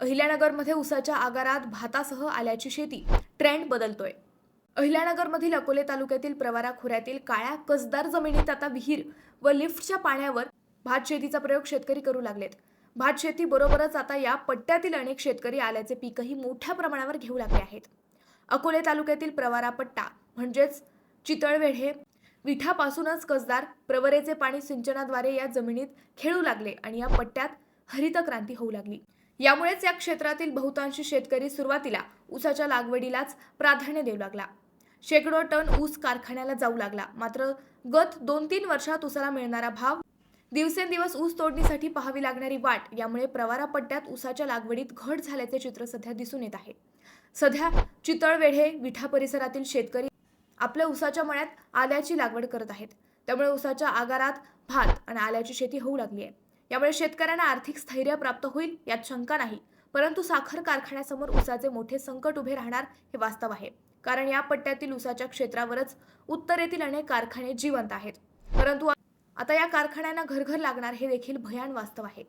अहिल्यानगरमध्ये उसाच्या आगारात भातासह आल्याची शेती. ट्रेंड बदलतोय. अहिल्यानगरमधील अकोले तालुक्यातील प्रवारा खोऱ्यातील काळ्या कसदार जमिनीत आता विहीर व लिफ्टच्या पाण्यावर भात शेतीचा प्रयोग शेतकरी करू लागलेत. भात शेती बरोबरच आता या पट्ट्यातील अनेक शेतकरी आल्याचे पीकही मोठ्या प्रमाणावर घेऊ लागले आहेत. अकोले तालुक्यातील प्रवारा पट्टा म्हणजेच चितळवेढे विठापासूनच कसदार प्रवरेचे पाणी सिंचनाद्वारे या जमिनीत खेळू लागले आणि या पट्ट्यात हरित क्रांती होऊ लागली. यामुळेच या क्षेत्रातील बहुतांशी शेतकरी सुरुवातीला ऊसाच्या लागवडीलाच प्राधान्य देऊ लागला. शेकडो टन ऊस कारखान्याला जाऊ लागला. मात्र गत दोन तीन वर्षात ऊसाला मिळणारा भाव दिवसेंदिवस ऊस तोडणीसाठी पाहावी लागणारी वाट यामुळे प्रवारा पट्ट्यात ऊसाच्या लागवडीत घट झाल्याचे चित्र सध्या दिसून येत आहे. सध्या चितळवेढे विठा परिसरातील शेतकरी आपल्या ऊसाच्या मळ्यात आल्याची लागवड करत आहेत. त्यामुळे ऊसाच्या आगारात भात आणि आल्याची शेती होऊ लागली आहे. यामुळे शेतकऱ्यांना आर्थिक स्थैर्य प्राप्त होईल यात शंका नाही. परंतु साखर कारखान्यासमोर ऊसाचे मोठे संकट उभे राहणार हे वास्तव आहे. कारण या पट्ट्यातील ऊसाच्या क्षेत्रावरच उत्तरेतील अनेक कारखाने जिवंत आहेत. परंतु आता या कारखान्यांना घरघर लागणार हे देखील भयान वास्तव आहे.